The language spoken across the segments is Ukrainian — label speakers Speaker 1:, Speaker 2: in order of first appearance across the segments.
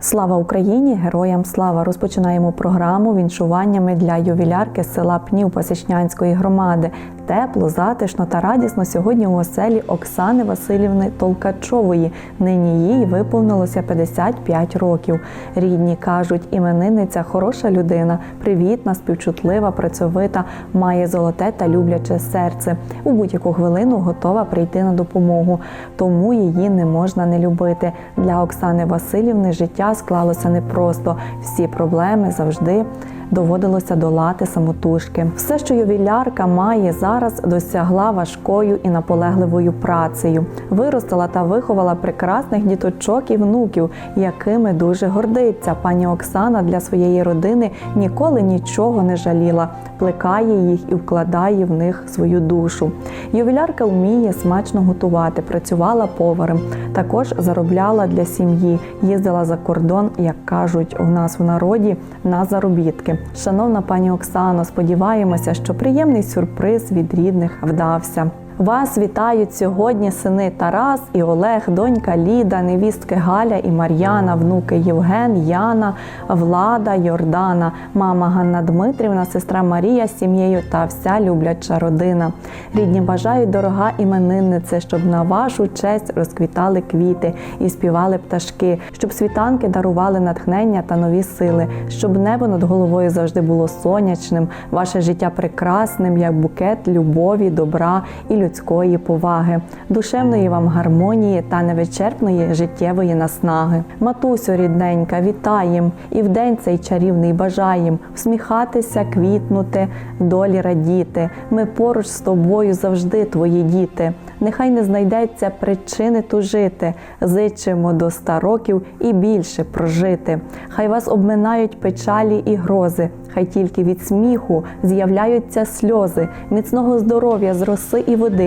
Speaker 1: Слава Україні! Героям слава! Розпочинаємо програму віншуваннями для ювілярки села Пнів Посічнянської громади. Тепло, затишно та радісно сьогодні у оселі Оксани Васильівни Толкачової. Нині їй виповнилося 55 років. Рідні кажуть, іменинниця хороша людина, привітна, співчутлива, працьовита, має золоте та любляче серце. У будь-яку хвилину готова прийти на допомогу, тому її не можна не любити. Для Оксани Васильівни життя склалося непросто. Всі проблеми завжди доводилося долати самотужки. Все, що ювілярка має зараз, досягла важкою і наполегливою працею. Виростила та виховала прекрасних діточок і внуків, якими дуже гордиться. Пані Оксана для своєї родини ніколи нічого не жаліла, плекає їх і вкладає в них свою душу. Ювілярка вміє смачно готувати, працювала поварем, також заробляла для сім'ї, їздила за кордон, як кажуть у нас в народі, на заробітки. Шановна пані Оксано, сподіваємося, що приємний сюрприз від рідних вдався. Вас вітають сьогодні сини Тарас і Олег, донька Ліда, невістки Галя і Мар'яна, внуки Євген, Яна, Влада, Йордана, мама Ганна Дмитрівна, сестра Марія з сім'єю та вся любляча родина. Рідні бажають, дорога імениннице, щоб на вашу честь розквітали квіти і співали пташки, щоб світанки дарували натхнення та нові сили, щоб небо над головою завжди було сонячним, ваше життя прекрасним, як букет любові, добра і людської поваги, душевної вам гармонії та невичерпної життєвої наснаги. Матусю рідненька, вітаєм і в день цей чарівний бажаєм всміхатися, квітнути, долі радіти. Ми поруч з тобою завжди, твої діти. Нехай не знайдеться причини тужити. Зичимо до ста років і більше прожити. Хай вас обминають печалі і грози. Хай тільки від сміху з'являються сльози, міцного здоров'я з роси і води.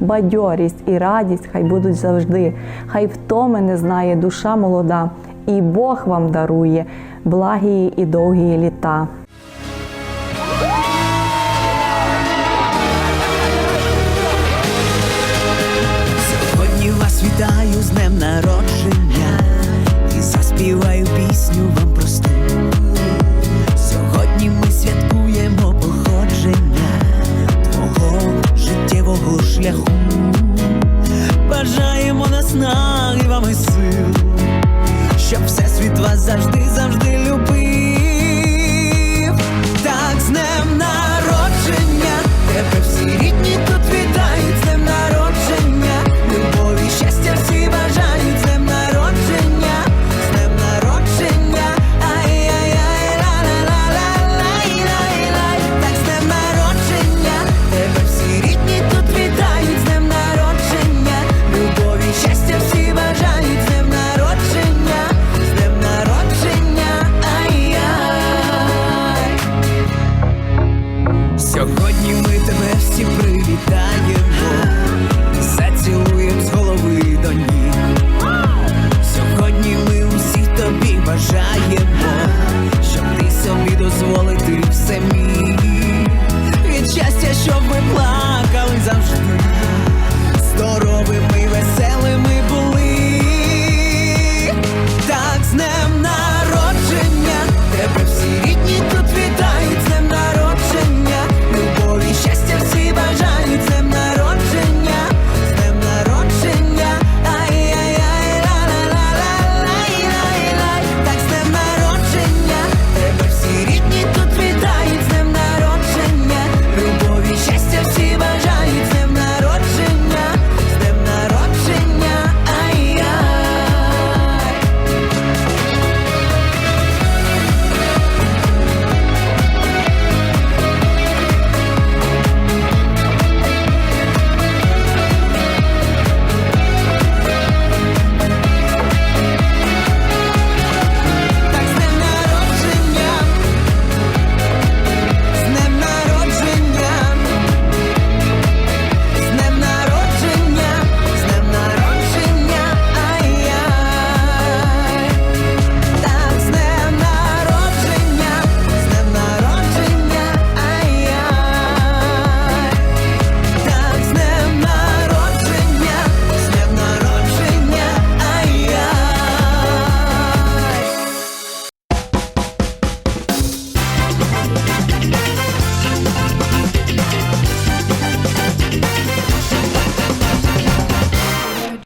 Speaker 1: Бадьорість і радість хай будуть завжди, хай втоми не знає душа молода, і Бог вам дарує благі і довгі літа.
Speaker 2: Сьогодні вас вітаю з днем народження і заспіваю пісню вам Бажаємо Сьогодні ми тебе всі привітаємо, зацілуємо з голови до ніг. Сьогодні ми усіх тобі бажаємо, щоб ти собі дозволити все міг. Від щастя, щоб ми плакали